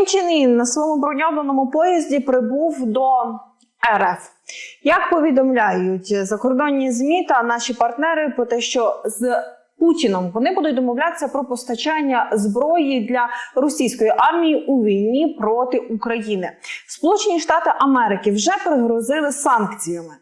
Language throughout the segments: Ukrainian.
Кім Чен Ін на своєму броньованому поїзді прибув до РФ. Як повідомляють закордонні змі та наші партнери про те, що з Путіном вони будуть домовлятися про постачання зброї для російської армії у війні проти України. Сполучені Штати Америки вже пригрозили санкціями.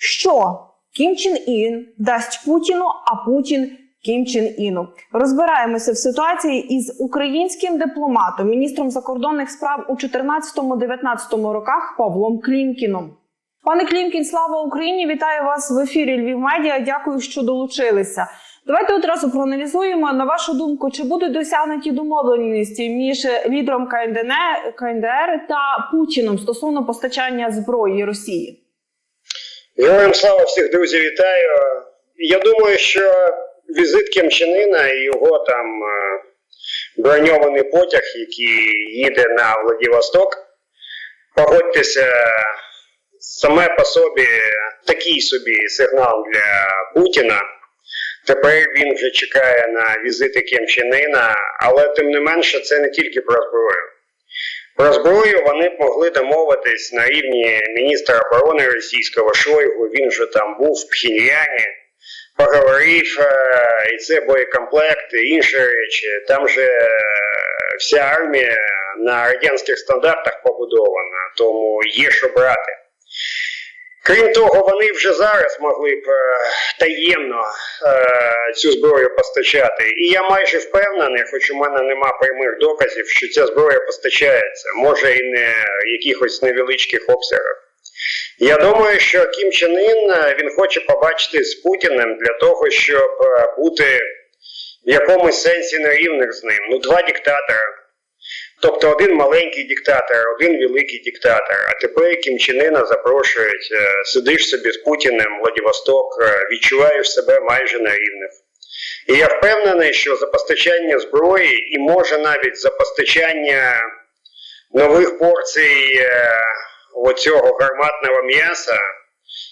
Що Кім Чен Ін дасть Путіну, а Путін Кім Чен Іну. Розбираємося в ситуації із українським дипломатом, міністром закордонних справ у 14-19 роках Павлом Клімкіном. Пане Клімкін, слава Україні! Вітаю вас в ефірі Львів Медіа. Дякую, що долучилися. Давайте одразу проаналізуємо на вашу думку, чи будуть досягнуті домовленості між лідером КНДР, та Путіном стосовно постачання зброї Росії. Героям слава всіх друзів вітаю. Я думаю, що візит Кімчанина і його там е, броньований потяг, який їде на Владивосток, погодьтеся, саме по собі такий собі сигнал для Путіна. Тепер він вже чекає на візити Кімчанина, але тим не менше це не тільки про зброю. Про зброю вони могли домовитись на рівні міністра оборони російського Шойгу. Він же там був в Пхеньяні, поговорив, е, і це боєкомплект, і інші речі. Там же е, вся армія на радянських стандартах побудована, тому є що брати. Крім того, вони вже зараз могли б е, таємно е, цю зброю постачати. І я майже впевнений, хоч у мене нема прямих доказів, що ця зброя постачається, може і не в якихось невеличких обсягах. Я думаю, що Кім Чен Ін е, він хоче побачити з Путіним для того, щоб е, бути в якомусь сенсі на рівних з ним. Ну, два диктатора. Тобто один маленький диктатор, один великий диктатор. А тепер Кім Чен Іна запрошують, е, сидиш собі з Путіним, Владивосток, відчуваєш себе майже на рівних. І я впевнений, що за постачання зброї і може навіть за постачання нових порцій оцього гарматного м'яса.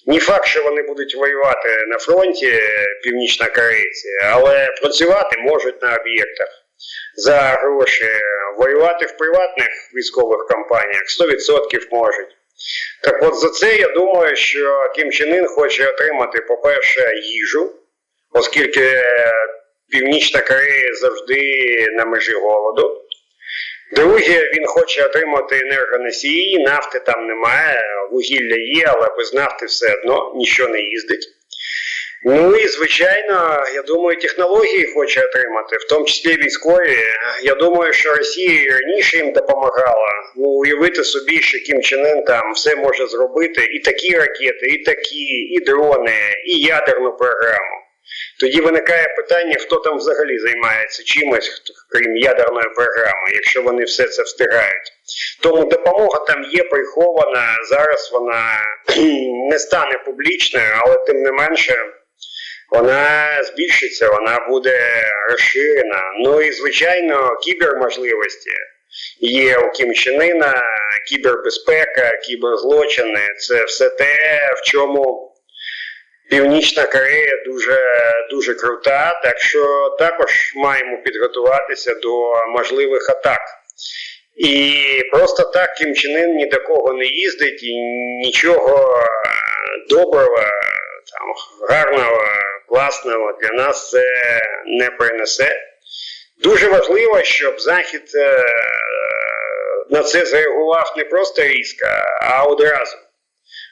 Не факт, що вони будуть воювати на фронті е, північнокорейці, але працювати можуть на об'єктах за гроші, воювати в приватних військових компаніях 100% можуть. Так от за це я думаю, що Кім Чен Ін хоче отримати, по-перше, їжу, оскільки Північна Корея завжди на межі голоду. Друге, він хоче отримати енергоносії, нафти там немає, вугілля є, але без нафти все одно нічого не їздить. Ну і звичайно, я думаю, технології хоче отримати, в тому числі військові. Я думаю, що Росія і раніше їм допомагала. Ну, уявити собі, що Кім Чен там все може зробити, і такі ракети, і такі, і дрони, і ядерну програму. Тоді виникає питання, хто там взагалі займається чимось, крім ядерної програми, якщо вони все це встигають. Тому допомога там є прихована. Зараз вона не стане публічною, але тим не менше вона збільшиться, вона буде розширена. Ну і звичайно, кіберможливості є у Кім Чен Іна, кібербезпека, кіберзлочини це все те, в чому. Північна Корея дуже дуже крута, так що також маємо підготуватися до можливих атак. І просто так Кім Чен Ын ні до кого не їздить і нічого е, доброго, там, гарного, класного для нас це не принесе. Дуже важливо, щоб Захід е, на це зреагував не просто різко, а одразу.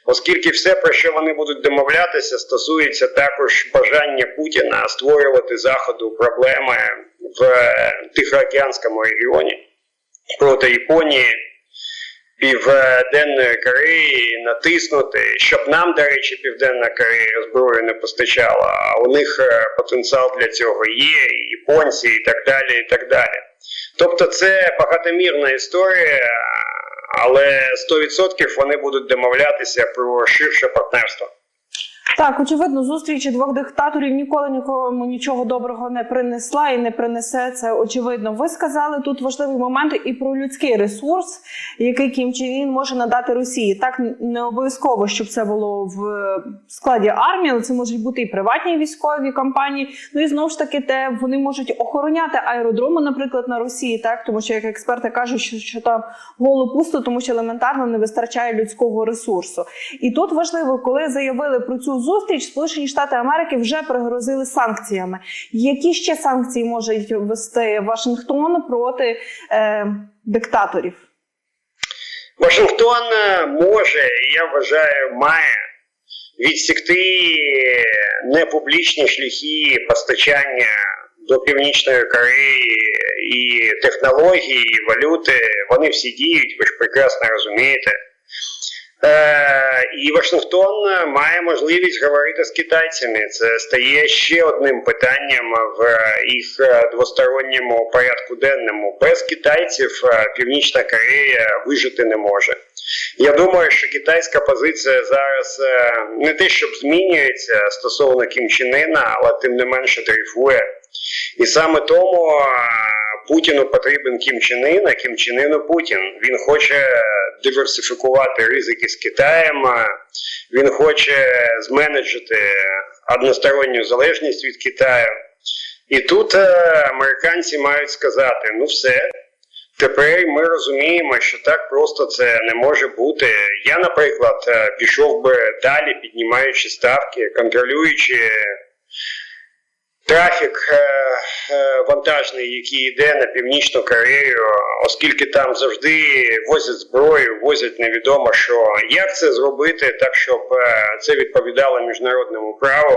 Оскільки все, про що вони будуть домовлятися, стосується також бажання Путіна створювати Заходу проблеми в Тихоокеанському регіоні проти Японії, Південної Кореї натиснути, щоб нам, до речі, Південна Корея зброю не постачала, а у них е, потенціал для цього є, і японці, і так далі, і так далі. Тобто це багатомірна історія, але 100% вони будуть домовлятися про ширше партнерство. Так, очевидно, зустріч двох диктаторів ніколи нікому нічого доброго не принесла і не принесе це. Очевидно, ви сказали тут важливий момент і про людський ресурс, який Кім Чен Ін може надати Росії. Так не обов'язково, щоб це було в складі армії, але це можуть бути і приватні військові компанії. Ну і знову ж таки, те вони можуть охороняти аеродроми, наприклад, на Росії, так тому що як експерти кажуть, що, що там голо пусто, тому що елементарно не вистачає людського ресурсу. І тут важливо, коли заявили про цю зустріч, Сполучені Штати Америки вже пригрозили санкціями. Які ще санкції може ввести Вашингтон проти е, диктаторів? Вашингтон е, може, я вважаю, має відсікти непублічні шляхи постачання до Північної Кореї і технології, і валюти. Вони всі діють, ви ж прекрасно розумієте. Е, і Вашингтон має можливість говорити з китайцями. Це стає ще одним питанням в їх двосторонньому порядку денному. Без китайців е, Північна Корея вижити не може. Я думаю, що китайська позиція зараз е, не те, щоб змінюється стосовно Кім Чен Ына, але тим не менше дрейфує. І саме тому е, Путіну потрібен Кім Чен Ын, а Кім Чен Ыну Путін. Він хоче диверсифікувати ризики з Китаєм, він хоче зменеджити односторонню залежність від Китаю. І тут е, американці мають сказати: ну все. Тепер ми розуміємо, що так просто це не може бути. Я, наприклад, е, пішов би далі, піднімаючи ставки, контролюючи трафік е, е, вантажний, який йде на північну Корею, оскільки там завжди возять зброю, возять невідомо що. Як це зробити так, щоб е, це відповідало міжнародному праву?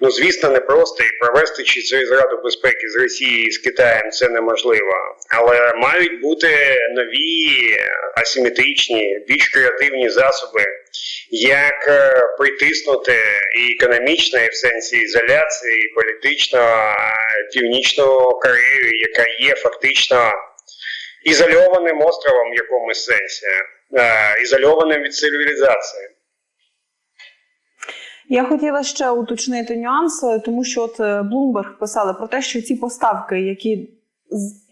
Ну, звісно, не просто і провести через Раду безпеки з Росією і з Китаєм це неможливо, але мають бути нові асиметричні, більш креативні засоби, як е, притиснути і економічно, і в сенсі ізоляції, і політично е, північну Корею, яка є фактично ізольованим островом в якомусь сенсі, е, ізольованим від цивілізації. Я хотіла ще уточнити нюанс, тому що от Bloomberg писали про те, що ці поставки, які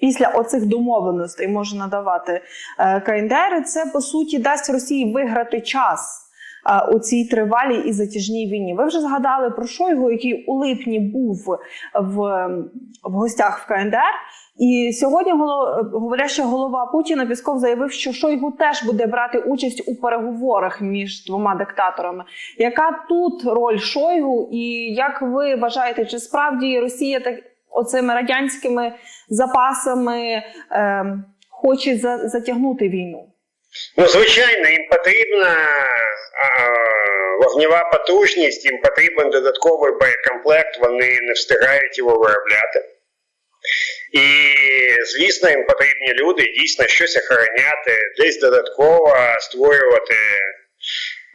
після оцих домовленостей може надавати КНДР, це по суті дасть Росії виграти час. Е, У цій тривалій і затяжній війні. Ви вже згадали про Шойгу, який у липні був в, в гостях в КНДР. І сьогодні говоряща голова Путіна Пісков заявив, що Шойгу теж буде брати участь у переговорах між двома диктаторами. Яка тут роль Шойгу, і як ви вважаєте, чи справді Росія так оцими радянськими запасами ем, хоче за, затягнути війну? Ну, звичайно, їм потрібна вогнева потужність, їм потрібен додатковий боєкомплект, вони не встигають його виробляти. І, звісно, їм потрібні люди дійсно щось охороняти, десь додатково створювати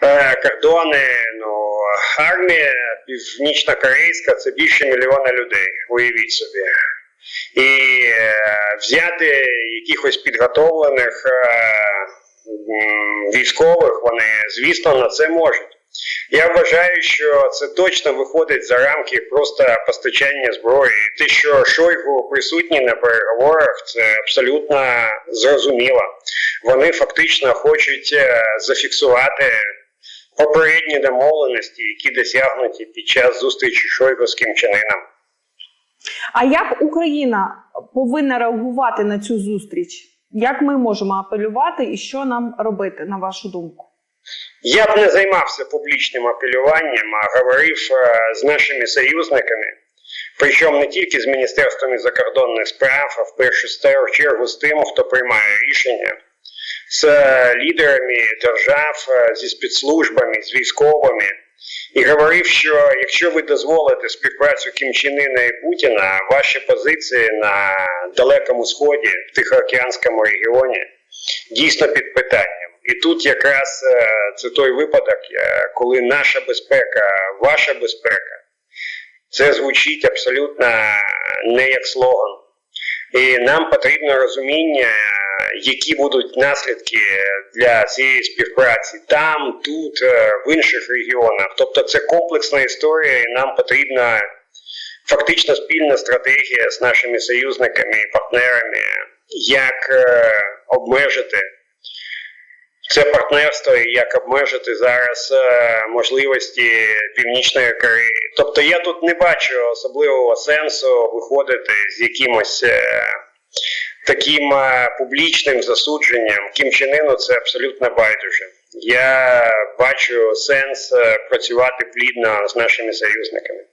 е, кордони. Ну, армія північно-корейська це більше мільйона людей, уявіть собі. І е, взяти якихось підготовлених е, військових, вони, звісно, на це можуть. Я вважаю, що це точно виходить за рамки просто постачання зброї. Те, що Шойгу присутні на переговорах, це абсолютно зрозуміло. Вони фактично хочуть е, зафіксувати попередні домовленості, які досягнуті під час зустрічі Шойгу з Кім Чен А як Україна повинна реагувати на цю зустріч? Як ми можемо апелювати і що нам робити, на вашу думку? Я б не займався публічним апелюванням, а говорив е, з нашими союзниками, причому не тільки з Міністерством закордонних справ, а в першу чергу з тим, хто приймає рішення, з е, лідерами держав, е, зі спецслужбами, з військовими. І говорив, що якщо ви дозволите співпрацю Кім Чен Іна і Путіна, ваші позиції на Далекому Сході, в Тихоокеанському регіоні дійсно під питанням. І тут якраз е, це той випадок, е, коли наша безпека, ваша безпека, це звучить абсолютно не як слоган. І нам потрібно розуміння які будуть наслідки для цієї співпраці там, тут, е, в інших регіонах. Тобто це комплексна історія, і нам потрібна фактично спільна стратегія з нашими союзниками і партнерами, як е, обмежити це партнерство і як обмежити зараз е, можливості Північної Кореї. Тобто я тут не бачу особливого сенсу виходити з якимось таким е, публічним засудженням. Кім Чен Іну це абсолютно байдуже. Я бачу сенс е, працювати плідно з нашими союзниками.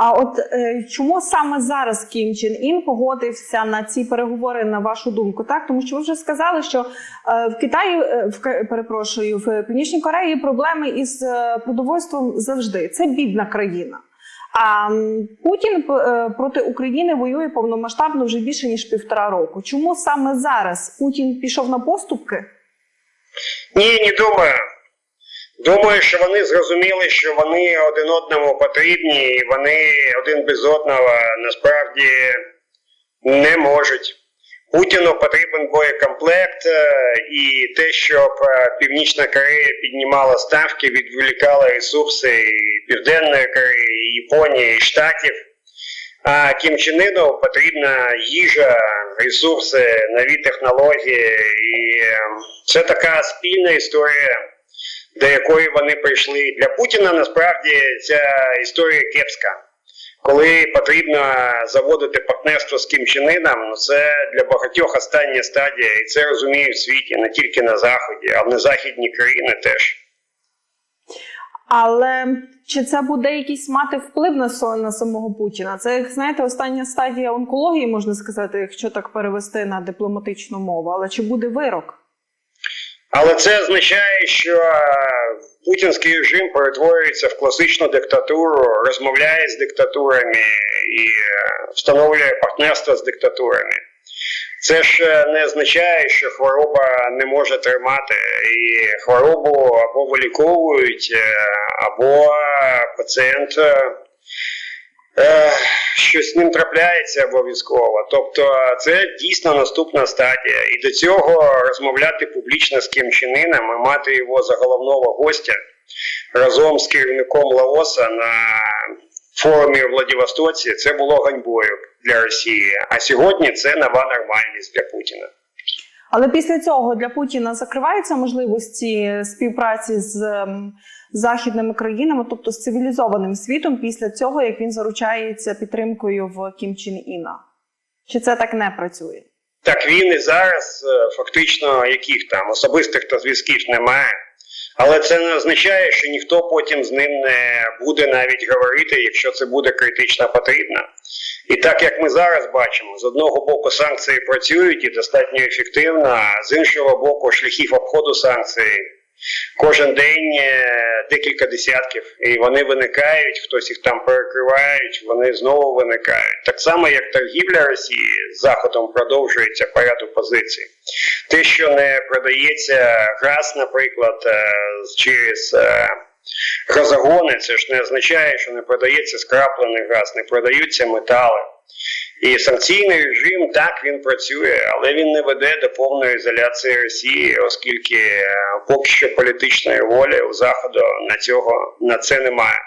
А от е, чому саме зараз Кім Чен Ін погодився на ці переговори, на вашу думку? Так, тому що ви вже сказали, що е, в Китаї, е, в перепрошую, в Північній Кореї проблеми із е, продовольством завжди. Це бідна країна. А Путін е, проти України воює повномасштабно вже більше ніж півтора року. Чому саме зараз Путін пішов на поступки? Ні, не думаю. Думаю, що вони зрозуміли, що вони один одному потрібні, і вони один без одного насправді не можуть. Путіну потрібен боєкомплект, е, і те, щоб е, Північна Корея піднімала ставки, відволікала ресурси і Південної Кореї, і Японії, і Штатів. А Кім Іну потрібна їжа, ресурси, нові технології. І е, це така спільна історія, до якої вони прийшли. Для Путіна насправді ця історія кепська. Коли потрібно заводити партнерство з Кім Чен Іном, ну це для багатьох остання стадія, і це розуміють в світі не тільки на Заході, а й на західні країни теж. Але чи це буде якийсь мати вплив на, на самого Путіна? Це як знаєте, остання стадія онкології, можна сказати, якщо так перевести на дипломатичну мову. Але чи буде вирок? Але це означає, що путінський режим перетворюється в класичну диктатуру, розмовляє з диктатурами і е, встановлює партнерство з диктатурами. Це ж е, не означає, що хвороба не може тримати, і хворобу або виліковують, е, або пацієнт е, щось ним трапляється обов'язково. Тобто це дійсно наступна стадія. І до цього розмовляти публічно з Ким Чен Іном і мати його за головного гостя разом з керівником Лаоса на форумі в Владивостоці це було ганьбою для Росії. А сьогодні це нова нормальність для Путіна. Але після цього для Путіна закриваються можливості співпраці з ем, західними країнами, тобто з цивілізованим світом, після цього як він заручається підтримкою в Кім Чен Іна. Чи це так не працює? Так він і зараз е, фактично яких там особистих та зв'язків немає. Але це не означає, що ніхто потім з ним не буде навіть говорити, якщо це буде критично потрібно. І так як ми зараз бачимо, з одного боку санкції працюють і достатньо ефективно, а з іншого боку, шляхів обходу санкцій кожен день е, декілька десятків, і вони виникають, хтось їх там перекривають, вони знову виникають. Так само, як торгівля Росії з Заходом продовжується по ряду позицій. Те, що не продається газ, наприклад, е, через е, газогони, це ж не означає, що не продається скраплений газ, не продаються метали. І санкційний режим так він працює, але він не веде до повної ізоляції Росії, оскільки е, поки що політичної волі у заходу на цього на це немає.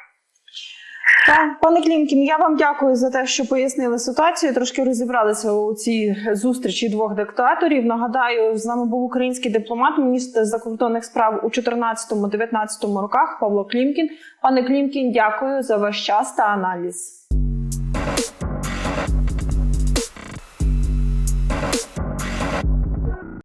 Так, пане Клімкін, я вам дякую за те, що пояснили ситуацію. Трошки розібралися у цій зустрічі двох диктаторів. Нагадаю, з нами був український дипломат, міністр закордонних справ у 14-19 роках Павло Клімкін. Пане Клімкін, дякую за ваш час та аналіз.